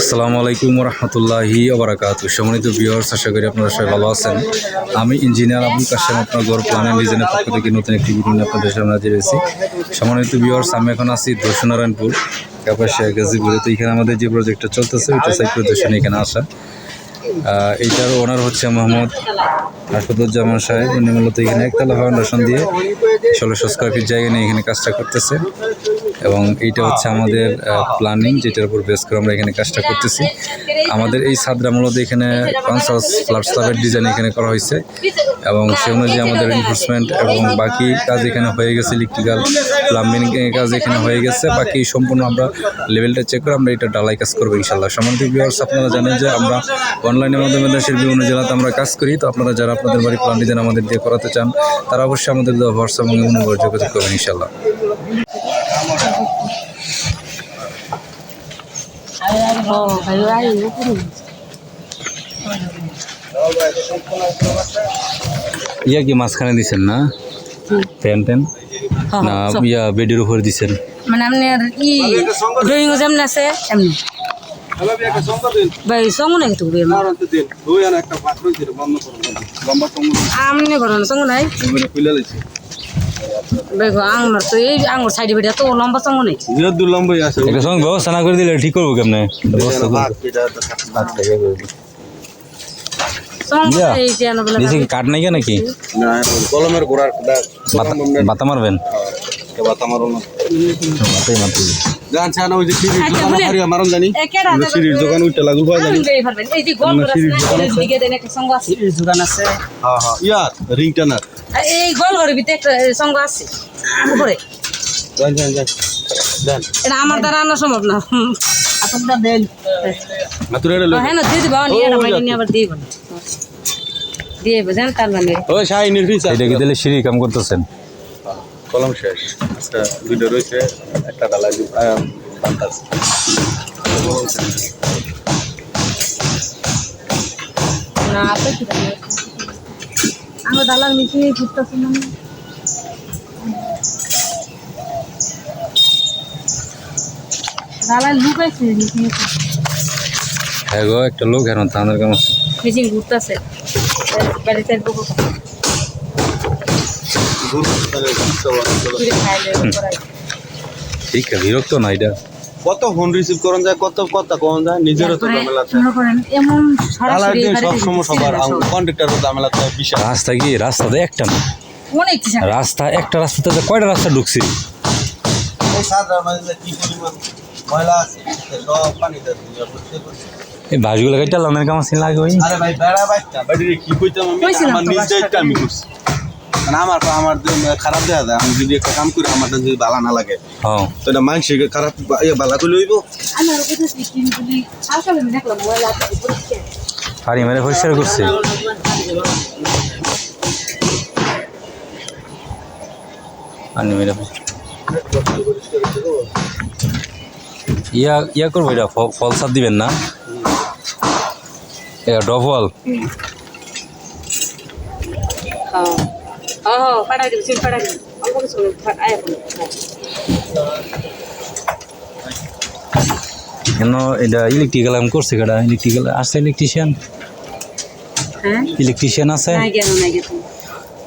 আসসালামু আলাইকুম রহমতুল্লাহি আবরাকাত সম্মানিত বিহার্স আশা করি আপনারা সবাই ভালো আছেন। আমি ইঞ্জিনিয়ার আবুল কাশেম, আপনার গড় প্ল্যান অ্যান্ড ডিজাইনের পক্ষ থেকে নতুন একটি ভিডিও নিয়ে আপনাদের সামনে হাজির হয়েছি। সম্মানিত বিহার্স আমি এখন আছি দর্শনারায়ণপুর কাপাসিয়া গাজীপুরে। তো এখানে আমাদের যে প্রজেক্টটা চলতেছে, ওইটা সাইড প্রদর্শনী এখানে আসা। এইটার ওনার হচ্ছে মোহাম্মদ হাসপাতুজ্জামান সাহেব। উনি মূলত এখানে একতলা ফাউন্ডেশন দিয়ে ষোলোশো স্কোয়ার ফিট জায়গা নিয়ে এখানে কাজটা করতেছে। এবং এইটা হচ্ছে আমাদের প্ল্যানিং যেটার উপর বেস করে আমরা এখানে কাজটা করতেছি। আমাদের এই ছাদরা মূলত এখানে কনসাস ফ্ল্যাট স্ল্যাবের ডিজাইন এখানে করা হয়েছে এবং সে অনুযায়ী আমাদের এনফোর্সমেন্ট এবং বাকি কাজ এখানে হয়ে গেছে ইলেকট্রিক্যাল প্লাম্বিং কাজ এখানে হয়ে গেছে। বাকি সম্পূর্ণ আমরা লেভেলটা চেক করে আমরা এটা ডালাই কাজ করব ইনশাল্লাহ সম্মানিত ভিউয়ার্স আপনারা জানেন যে আমরা অনলাইনের মাধ্যমে দেশের বিভিন্ন জেলাতে আমরা কাজ করি। তো আপনারা যারা আপনাদের বাড়ি প্লান ডিজাইন আমাদের দিয়ে করাতে চান, তারা অবশ্যই আমাদের হোয়াটসঅ্যাপ এবং যোগাযোগ করবেন ইনশাল্লাহ ইয়া কি মাঝখানে দিছেন না? প্যান ট্যান না ইয়া বেডের উপর দিছেন। মানে আপনার ই ড্রয়িং যেমন আছে এমনি। ভাই সঙ্গ নাই তো আমনে করেন সঙ্গ নাই। ভাই আঙুর তো এই আঙুর সাইডে বেড়ে তো লম্বা সঙ্গ নাই এটা সঙ্গে ব্যবস্থা না করে দিলে ঠিক করব কেমনে? ব্যবস্থা করব। সঙ্গ এই যে আনো বলে নিচে কি কাঠ নাই নাকি কলমের গোড়ার বাতা- বাতা মারবেন? বাতা মারো না। বাতাই মারতে হবে। জানছে ওই যে সিঁড়ির আচ্ছা, দোকান মারন জানি। এ কেডা আমরা সিঁড়ির দোকান উঠে লাগু। পাই জানি এই যে গোল করে আছে। আছে। হ্যাঁ হ্যাঁ। রিং টানার এই গোল ঘরের ভিতরে একটা সঙ্গ আছে। উপরে। এটা আমার দ্বারা আনা সম্ভব না। আপনারা দেন। হ্যাঁ না দিয়ে দিবা নিয়ে এটা নিয়ে আবার দিয়ে দিয়ে বুঝেন তার মানে ওই শাই নির্ফিস এটা কি তাহলে সিঁড়ি কাম করতেছেন? কলম শেষ। আচ্ছা দুইটা রয়েছে একটা ডালা না আপনি আমরা দালার মিশিয়ে ঘুরতেছি মানে দালাল লুকাইছে মিশিয়ে হ্যাঁ গো একটা লোক এখন তাদের কাম আছে। মিশিয়ে ঘুরতেছে। বাড়িতে ঠিক আছে বিরক্ত না এটা। কত ফোন রিসিভ করন যায় কত কথা কোন যায় নিজেরও তো ঝামেলা আছে এমন সরাসরি সব সময় সবার কন্ট্রাক্টরও ঝামেলা তো বিশাল। রাস্তা কি? রাস্তাতে একটা না। অনেক কিছু রাস্তা একটা রাস্তাতে যে কয়টা রাস্তা ঢুকছি? এই দিয়ে বাসগুলো কেটে লামের কাম আছে লাগে ওই আরে ভাই বেড়া বাইকটা বাড়িতে কি কইতাম আমি? আমার নিজ দায়িত্ব আমি করছি। আমার আমার খারাপ দেখা যায় আমি যদি একটা কাম করি আমার যদি ভালো না লাগে হ্যাঁ। তো এটা মানুষের খারাপ ইয়ে আসলে আমি দেখলাম মোবাইল আছে পরিষ্কার করছে। ইয়া ইয়া করব এটা ফল সার দিবেন না? এটা ডবল। হ্যাঁ। পাড়া দিবি সিল পাড়া দিবি অল্প কিছু আয় কেন এটা ইলেকট্রিক্যাল আমি করছি কেটা ইলেকট্রিক্যাল আছে ইলেকট্রিশিয়ান হ্যাঁ ইলেকট্রিশিয়ান আছে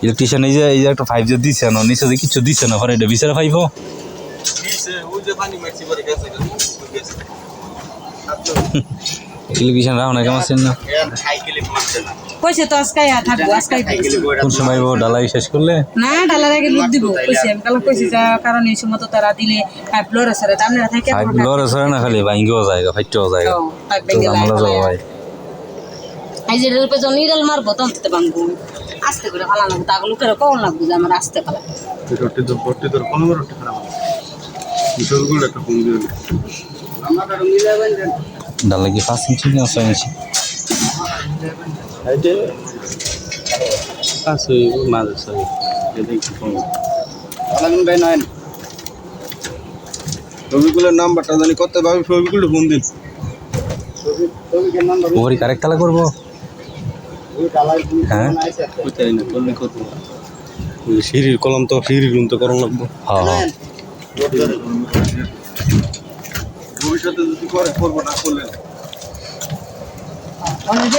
ইলেকট্রিশিয়ান এই যে এই যে একটা ফাইভ যে দিছে না নিচে যে কিছু দিছে না পরে এটা বিচারে ফাইভ ইলেকট্রিশিয়ান রাও না কেমন আছেন না? কইছে তো আজকাই থাকব আজকাই কোন সময় ও ডালাই শেষ করলে? না ডালার আগে লুট দিব কইছে আমি কালো কইছি যা কারণ এই সময় তো তারা দিলে পাইপ লোর আছে আপনারা থাকে ফাইভ লোর আছে না খালি ভাঙ্গিও জায়গা ফাইটেও জায়গা। তো জামালা যাব ভাই। এই যে রূপে যখন নিরাল মারবো তখন তো ভাঙবো। আস্তে করে ফালা লাগবো তাকে লোকের কখন লাগবো যে আমার আস্তে ফালা রুটি তো রুটি তোর কোনো রুটি খারাপ মিশরগুলো একটা কম দিয়ে ডালা কি পাঁচ ইঞ্চি না ছয় ইঞ্চি ছবিগুলোর নাম্বারটা জানি কত ভাবে ছবিগুলো ফোন দিন ওভারি কারেক্ট তালা করব হ্যাঁ সিঁড়ির কলম তো সিঁড়ির রুম তো করণ লাগবো হ্যাঁ হ্যাঁ ভবিষ্যতে যদি করে করব না করলে অনেক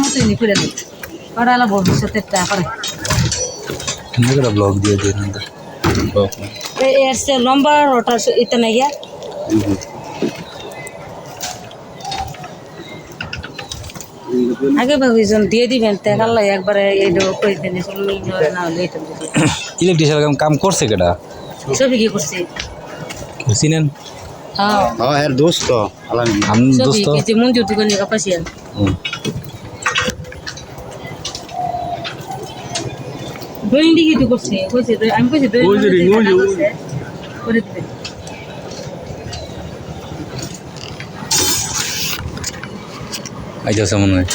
মতোই নি করে করে। দিয়ে আগে ভাবিজন দিবেন একবারে এইটা করে দেন এসব মিল না হলে এটা ইলেকট্রিশিয়ান কাম কাম করছে কেটা সবই কি করছে? চিনেন? হ্যাঁ এর দোস্ত আলামিন। আমি দোস্ত। কিছু মঞ্জুর দোকান কাপাসিয়া। ড্রয়িং ডিগ্রি তো করছে কইছে আমি কইছি ড্রয়িং যে। করে দিবেন আইতাছে মনে হয়।